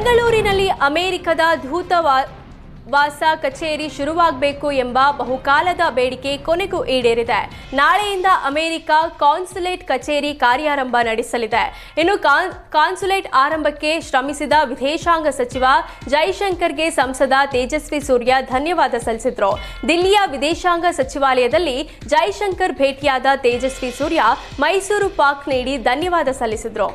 ಬೆಂಗಳೂರಿನಲ್ಲಿ ಅಮೆರಿಕದ ದೂತವಾ ವಾಸ ಕಚೇರಿ ಶುರುವಾಗಬೇಕು ಎಂಬ ಬಹುಕಾಲದ ಬೇಡಿಕೆ ಕೊನೆಗೂ ಈಡೇರಿದೆ. ನಾಳೆಯಿಂದ ಅಮೆರಿಕ ಕಾನ್ಸುಲೇಟ್ ಕಚೇರಿ ಕಾರ್ಯಾರಂಭ ನಡೆಸಲಿದೆ. ಇನ್ನು ಕಾನ್, ಕಾನ್ಸುಲೇಟ್ ಆರಂಭಕ್ಕೆ ಶ್ರಮಿಸಿದ ವಿದೇಶಾಂಗ ಸಚಿವ ಜೈಶಂಕರ್ಗೆ ಸಂಸದ ತೇಜಸ್ವಿ ಸೂರ್ಯ ಧನ್ಯವಾದ ಸಲ್ಲಿಸಿದ್ರು. ದಿಲ್ಲಿಯ ವಿದೇಶಾಂಗ ಸಚಿವಾಲಯದಲ್ಲಿ ಜೈಶಂಕರ್ ಭೇಟಿಯಾದ ತೇಜಸ್ವಿ ಸೂರ್ಯ ಮೈಸೂರು ಪಾಕ್ ನೀಡಿ ಧನ್ಯವಾದ ಸಲ್ಲಿಸಿದ್ರು.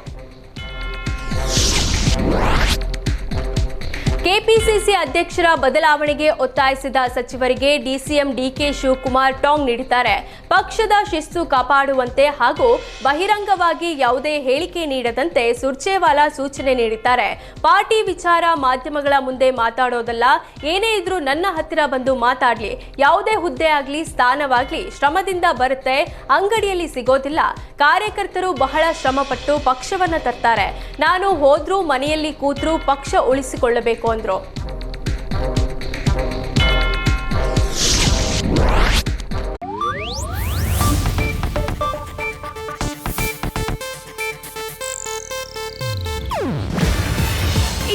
ಕೆಪಿಸಿಸಿ ಅಧ್ಯಕ್ಷರ ಬದಲಾವಣೆಗೆ ಒತ್ತಾಯಿಸಿದ ಸಚಿವರಿಗೆ ಡಿಸಿಎಂ ಡಿಕೆ ಶಿವಕುಮಾರ್ ಟಾಂಗ್ ನೀಡಿದ್ದಾರೆ. ಪಕ್ಷದ ಶಿಸ್ತು ಕಾಪಾಡುವಂತೆ ಹಾಗೂ ಬಹಿರಂಗವಾಗಿ ಯಾವುದೇ ಹೇಳಿಕೆ ನೀಡದಂತೆ ಸುರ್ಜೇವಾಲಾ ಸೂಚನೆ ನೀಡಿದ್ದಾರೆ. ಪಾರ್ಟಿ ವಿಚಾರ ಮಾಧ್ಯಮಗಳ ಮುಂದೆ ಮಾತಾಡೋದಲ್ಲ. ಏನೇ ಇದ್ರೂ ನನ್ನ ಹತ್ತಿರ ಬಂದು ಮಾತಾಡ್ಲಿ. ಯಾವುದೇ ಹುದ್ದೆ ಆಗಲಿ, ಸ್ಥಾನವಾಗಲಿ, ಶ್ರಮದಿಂದ ಬರುತ್ತೆ. ಅಂಗಡಿಯಲ್ಲಿ ಸಿಗೋದಿಲ್ಲ. ಕಾರ್ಯಕರ್ತರು ಬಹಳ ಶ್ರಮಪಟ್ಟು ಪಕ್ಷವನ್ನ ತರ್ತಾರೆ. ನಾನು ಹೋದ್ರೂ ಮನೆಯಲ್ಲಿ ಕೂತರೂ ಪಕ್ಷ ಉಳಿಸಿಕೊಳ್ಳಬೇಕು ಅಂದ್ರು.